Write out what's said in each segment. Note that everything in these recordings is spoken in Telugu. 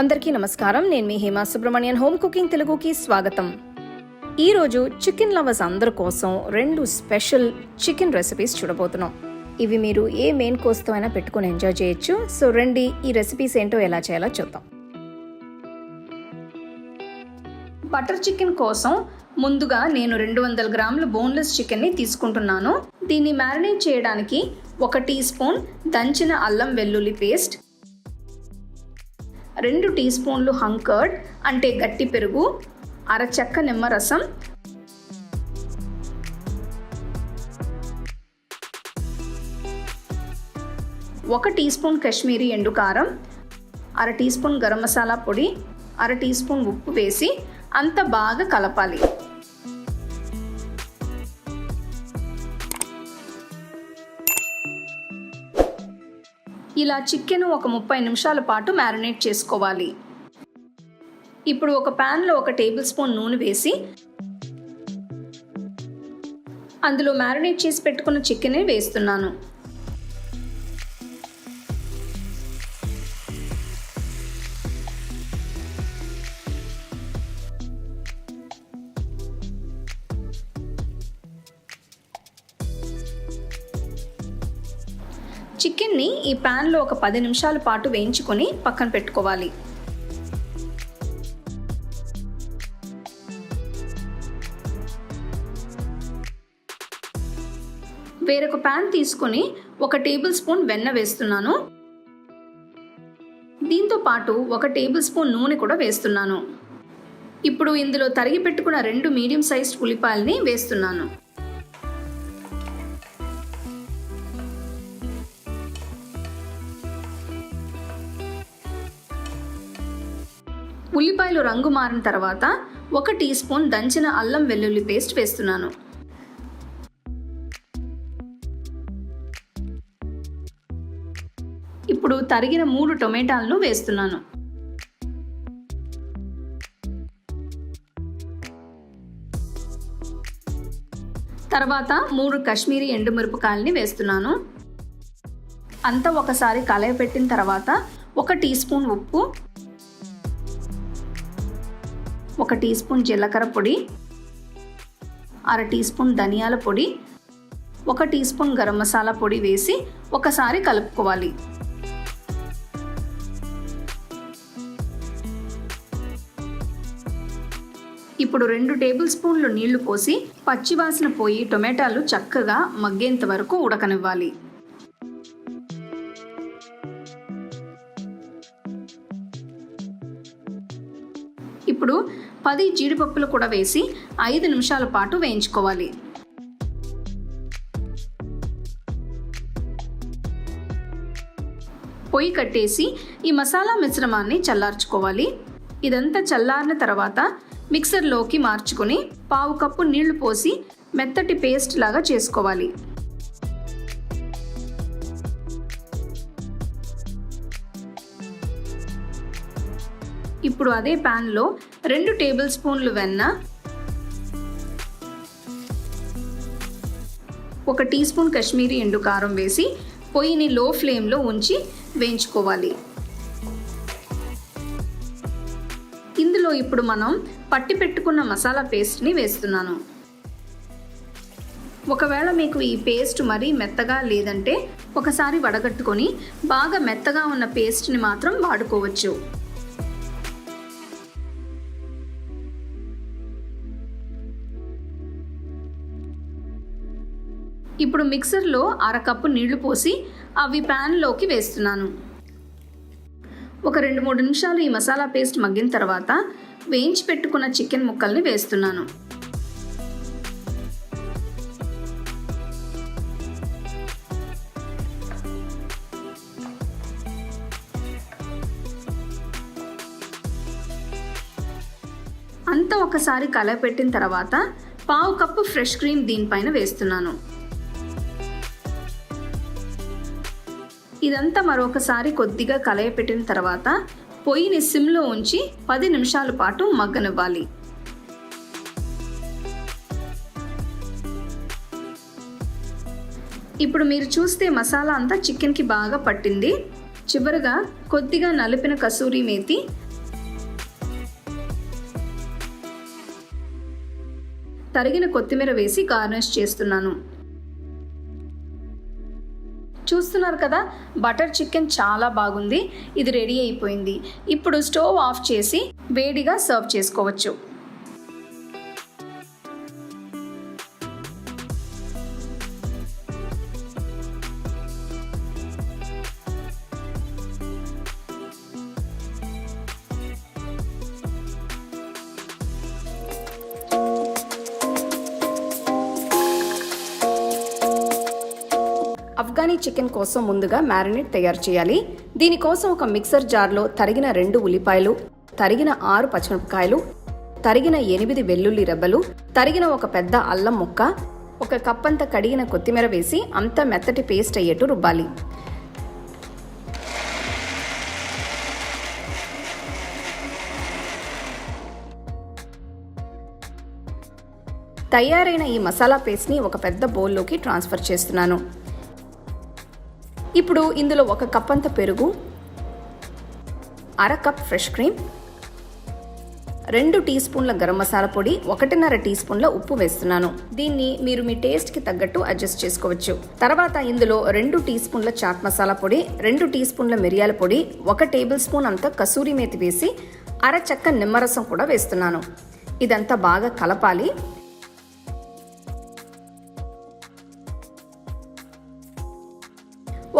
అందరికీ నమస్కారం. నేను మీ హేమా సుబ్రహ్మణ్యన్. హోమ్ కుకింగ్ తెలుగుకి స్వాగతం. ఈరోజు చికెన్ లవర్స్ అందరి కోసం రెండు స్పెషల్ చికెన్ రెసిపీస్ చూడబోతున్నాం. ఇవి మీరు ఏ మెయిన్ కోస్తో అయినా పెట్టుకొని ఎంజాయ్ చేయొచ్చు. సో రండి ఈ రెసిపీస్ ఏంటో ఎలా చేయాలో చూద్దాం. బటర్ చికెన్ కోసం ముందుగా నేను రెండు వందల గ్రాముల బోన్లెస్ చికెన్ని తీసుకుంటున్నాను. దీన్ని మ్యారినేట్ చేయడానికి ఒక టీ స్పూన్ దంచిన అల్లం వెల్లుల్లి పేస్ట్ రెండు టీ స్పూన్లు హంకర్డ్ అంటే గట్టి పెరుగు అరచక్క నిమ్మరసం ఒక టీ స్పూన్ కాశ్మీరీ ఎండు కారం అర టీ స్పూన్ గరం మసాలా పొడి అర టీ స్పూన్ ఉప్పు వేసి అంత బాగా కలపాలి. ఇలా చికెన్ ఒక ముప్పై నిమిషాల పాటు మ్యారినేట్ చేసుకోవాలి. ఇప్పుడు ఒక ప్యాన్లో ఒక టేబుల్ స్పూన్ నూనె వేసి అందులో మ్యారినేట్ చేసి పెట్టుకున్న చికెన్ వేస్తున్నాను. చికెన్ని ఈ ప్యాన్లో ఒక పది నిమిషాల పాటు వేయించుకొని పక్కన పెట్టుకోవాలి. వేరొక ప్యాన్ తీసుకొని ఒక టేబుల్ స్పూన్ వెన్న వేస్తున్నాను. దీంతో పాటు ఒక టేబుల్ స్పూన్ నూనె కూడా వేస్తున్నాను. ఇప్పుడు ఇందులో తరిగి పెట్టుకున్న రెండు మీడియం సైజ్ ఉల్లిపాయల్ని వేస్తున్నాను. ఉల్లిపాయలు రంగు మారిన తర్వాత ఒక టీ స్పూన్ దంచిన అల్లం వెల్లుల్లి పేస్ట్ వేస్తున్నాను. ఇప్పుడు తరిగిన మూడు టొమాటాలను వేస్తున్నాను. తర్వాత మూడు కాశ్మీరీ ఎండుమిరపకాయలని వేస్తున్నాను. అంతా ఒకసారి కలయపెట్టిన తర్వాత ఒక టీ స్పూన్ ఉప్పు ఒక టీ స్పూన్ జీలకర్ర పొడి అర టీ స్పూన్ ధనియాల పొడి ఒక టీ స్పూన్ గరం మసాలా పొడి వేసి ఒకసారి కలుపుకోవాలి. ఇప్పుడు రెండు టేబుల్ స్పూన్లు నీళ్ళు పోసి పచ్చివాసన పోయి టొమాటాలు చక్కగా మగ్గేంత వరకు ఉడకనివ్వాలి. ఇప్పుడు పది జీడిపప్పులు కూడా వేసి ఐదు నిమిషాల పాటు వేయించుకోవాలి. పొయ్యి కట్టేసి ఈ మసాలా మిశ్రమాన్ని చల్లార్చుకోవాలి. ఇదంతా చల్లారిన తర్వాత మిక్సర్లోకి మార్చుకొని పావు కప్పు నీళ్ళు పోసి మెత్తటి పేస్ట్ లాగా చేసుకోవాలి. ఇప్పుడు అదే ప్యాన్లో రెండు టేబుల్ స్పూన్లు వెన్న ఒక టీ స్పూన్ కాశ్మీరీ ఎండు కారం వేసి పొయ్యిని లో ఫ్లేమ్లో ఉంచి వేయించుకోవాలి. ఇందులో ఇప్పుడు మనం పట్టి పెట్టుకున్న మసాలా పేస్ట్ని వేస్తున్నాను. ఒకవేళ మీకు ఈ పేస్ట్ మరీ మెత్తగా లేదంటే ఒకసారి వడగట్టుకొని బాగా మెత్తగా ఉన్న పేస్ట్ని మాత్రం వాడుకోవచ్చు. ఇప్పుడు మిక్సర్లో అరకప్పు నీళ్ళు పోసి అవి ప్యాన్లోకి వేస్తున్నాను. ఒక రెండు మూడు నిమిషాలు ఈ మసాలా పేస్ట్ మగ్గిన తర్వాత వేయించి పెట్టుకున్న చికెన్ ముక్కల్ని వేస్తున్నాను. అంతా ఒకసారి కలపెట్టిన తర్వాత పావు కప్పు ఫ్రెష్ క్రీమ్ దీనిపైన వేస్తున్నాను. ఇదంతా మరొకసారి కొద్దిగా కలయపెట్టిన తర్వాత పొయ్యిని సిమ్లో ఉంచి పది నిమిషాల పాటు మగ్గనివ్వాలి. ఇప్పుడు మీరు చూస్తే మసాలా అంతా చికెన్కి బాగా పట్టింది. చివరగా కొద్దిగా నలిపిన కసూరి మేతి. తరిగిన కొత్తిమీర వేసి గార్నిష్ చేస్తున్నాను. చూస్తున్నారు కదా బటర్ చికెన్ చాలా బాగుంది ఇది రెడీ అయిపోయింది. ఇప్పుడు స్టవ్ ఆఫ్ చేసి వేడిగా సర్వ్ చేసుకోవచ్చు. బిర్యానీ చికెన్ కోసం ముందుగా మ్యారినేట్ తయారు చేయాలి. దీనికోసం ఒక మిక్సర్ జార్లో తరిగిన రెండు ఉల్లిపాయలు తరిగిన ఆరు పచ్చిమిరపకాయలు తరిగిన ఎనిమిది వెల్లుల్లి రెబ్బలు తరిగిన ఒక పెద్ద అల్లం ముక్క ఒక కప్పంత కడిగిన కొత్తిమీర వేసి అంత మెత్తటి పేస్ట్ అయ్యేట్టు రుబ్బాలి. తయారైన ఈ మసాలా పేస్ట్ని ఒక పెద్ద బౌల్లోకి ట్రాన్స్ఫర్ చేస్తున్నాను. ఇప్పుడు ఇందులో ఒక కప్ అంత పెరుగు అర కప్ ఫ్రెష్ క్రీమ్ రెండు టీ స్పూన్ల గరం మసాలా పొడి ఒకటిన్నర టీ స్పూన్ల ఉప్పు వేస్తున్నాను. దీన్ని మీరు మీ టేస్ట్కి తగ్గట్టు అడ్జస్ట్ చేసుకోవచ్చు. తర్వాత ఇందులో రెండు టీ స్పూన్ల చాట్ మసాలా పొడి రెండు టీ స్పూన్ల మిరియాల పొడి ఒక టేబుల్ స్పూన్ అంత కసూరి మేతి వేసి అర చెక్క నిమ్మరసం కూడా వేస్తున్నాను. ఇదంతా బాగా కలపాలి.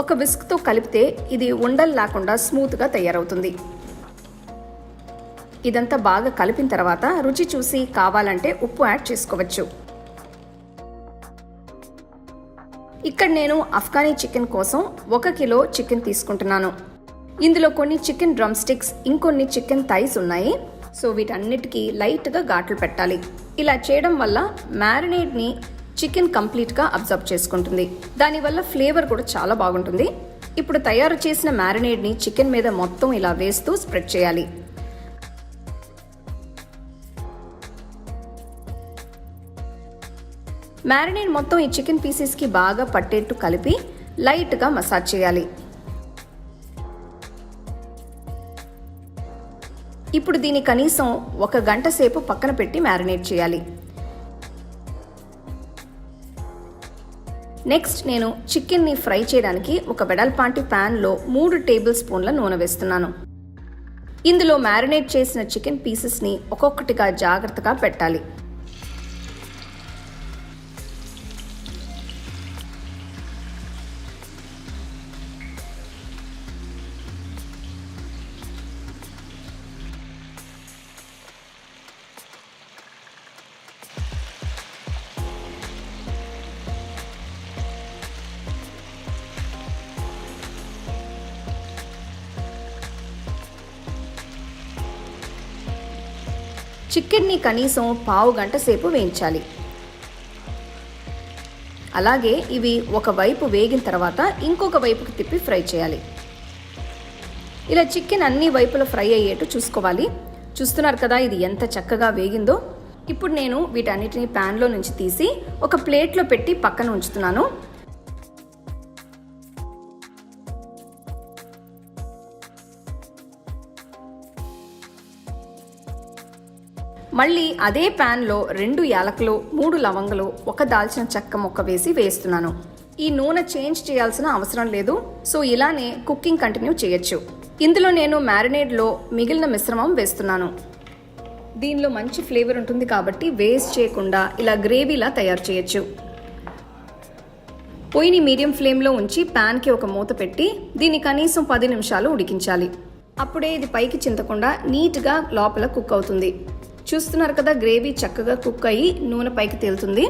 ఒక విస్క్తో కలిపితే ఇది ఉండలు లేకుండా స్మూత్గా తయారవుతుంది. ఇదంతా బాగా కలిపిన తర్వాత రుచి చూసి కావాలంటే ఉప్పు యాడ్ చేసుకోవచ్చు. ఇక్కడ నేను అఫ్ఘానీ చికెన్ కోసం ఒక కిలో చికెన్ తీసుకుంటున్నాను. ఇందులో కొన్ని చికెన్ డ్రమ్ స్టిక్స్ ఇంకొన్ని చికెన్ థైస్ ఉన్నాయి. సో వీటన్నిటికీ లైట్గా ఘాట్లు పెట్టాలి. ఇలా చేయడం వల్ల మ్యారినేట్ని చికెన్ కంప్లీట్గా అబ్జర్వ్ చేసుకుంటుంది. దానివల్ల ఫ్లేవర్ కూడా చాలా బాగుంటుంది. ఇప్పుడు తయారు చేసిన మ్యారినేడ్ని చికెన్ మీద మొత్తం ఇలా వేస్తూ స్ప్రెడ్ చేయాలి. మ్యారినేడ్ మొత్తం ఈ చికెన్ పీసెస్కి బాగా పట్టేట్టు కలిపి లైట్గా మసాజ్ చేయాలి. ఇప్పుడు దీన్ని కనీసం ఒక గంట సేపు పక్కన పెట్టి మ్యారినేట్ చేయాలి. నెక్స్ట్ నేను చికెన్ని ఫ్రై చేయడానికి ఒక వెడల్పాంటి ప్యాన్లో మూడు టేబుల్ స్పూన్ల నూనె వేస్తున్నాను. ఇందులో మ్యారినేట్ చేసిన చికెన్ పీసెస్ని ఒక్కొక్కటిగా జాగ్రత్తగా పెట్టాలి. చికెన్ని కనీసం పావు గంట సేపు వేయించాలి. అలాగే ఇవి ఒక వైపు వేగిన తర్వాత ఇంకొక వైపుకి తిప్పి ఫ్రై చేయాలి. ఇలా చికెన్ అన్ని వైపుల ఫ్రై అయ్యేట్టు చూసుకోవాలి. చూస్తున్నారు కదా ఇది ఎంత చక్కగా వేగిందో. ఇప్పుడు నేను వీటన్నిటిని ప్యాన్లో నుంచి తీసి ఒక ప్లేట్లో పెట్టి పక్కన ఉంచుతున్నాను. మళ్ళీ అదే ప్యాన్లో రెండు యాలకులు మూడు లవంగలు ఒక దాల్చిన చెక్క ముక్క వేసి వేస్తున్నాను. ఈ నూనె చేంజ్ చేయాల్సిన అవసరం లేదు సో ఇలానే కుకింగ్ కంటిన్యూ చేయొచ్చు. ఇందులో నేను మ్యారినేడ్లో మిగిలిన మిశ్రమం వేస్తున్నాను. దీనిలో మంచి ఫ్లేవర్ ఉంటుంది కాబట్టి వేస్ట్ చేయకుండా ఇలా గ్రేవీలా తయారు చేయొచ్చు. పొయ్యిని మీడియం ఫ్లేమ్లో ఉంచి ప్యాన్కి ఒక మూత పెట్టి దీన్ని కనీసం పది నిమిషాలు ఉడికించాలి. అప్పుడే ఇది పైకి చింతకుండా నీట్గా లోపల కుక్ అవుతుంది. చూస్తున్నారు కదా గ్రేవీ చక్కగా కుక్ అయ్యి నూనె పైకి తేలుతుంది.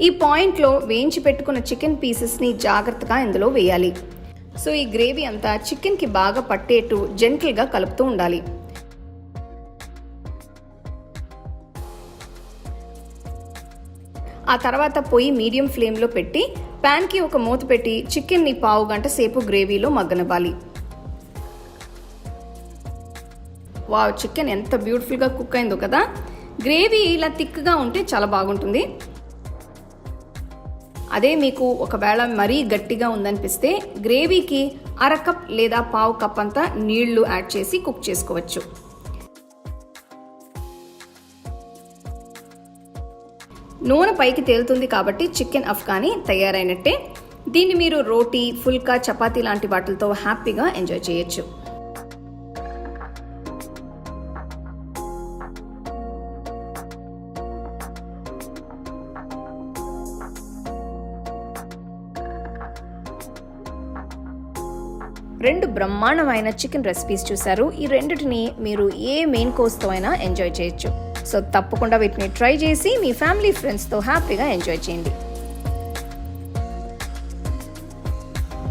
ఈ పాయింట్లో వేయించి పెట్టుకున్న చికెన్ పీసెస్ని జాగ్రత్తగా ఇందులో వేయాలి. సో ఈ గ్రేవీ అంతా చికెన్కి బాగా పట్టేట్టు జెంటిల్గా కలుపుతూ ఉండాలి. ఆ తర్వాత పొయ్యి మీడియం ఫ్లేమ్లో పెట్టి ప్యాన్కి ఒక మూత పెట్టి చికెన్ని పావు గంట సేపు గ్రేవీలో మగ్గనివ్వాలి. వావ్ చికెన్ ఎంత బ్యూటిఫుల్గా కుక్ అయిందో కదా. గ్రేవీ ఇలా థిక్గా ఉంటే చాలా బాగుంటుంది. అదే మీకు ఒకవేళ మరీ గట్టిగా ఉందనిపిస్తే గ్రేవీకి అర కప్ లేదా పావు కప్ అంతా నీళ్ళు యాడ్ చేసి కుక్ చేసుకోవచ్చు. నూనె పైకి తేలుతుంది కాబట్టి చికెన్ అఫ్ఘానీ తయారైనట్టే. దీన్ని మీరు రోటీ ఫుల్కా చపాతీ లాంటి వాటితో హ్యాపీగా ఎంజాయ్ చేయొచ్చు. రెండు బ్రహ్మాండమైన చికెన్ రెసిపీస్ చూసారు ఈ రెండిటిని మీరు ఏ మెయిన్ కోర్స్తో అయినా ఎంజాయ్ చేయొచ్చు సో తప్పకుండా వీటిని ట్రై చేసి మీ ఫ్యామిలీ ఫ్రెండ్స్తో హ్యాపీగా ఎంజాయ్ చేయండి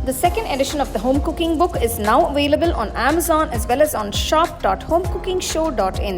The second edition of the home cooking book is now available on Amazon as well as on shop.homecookingshow.in.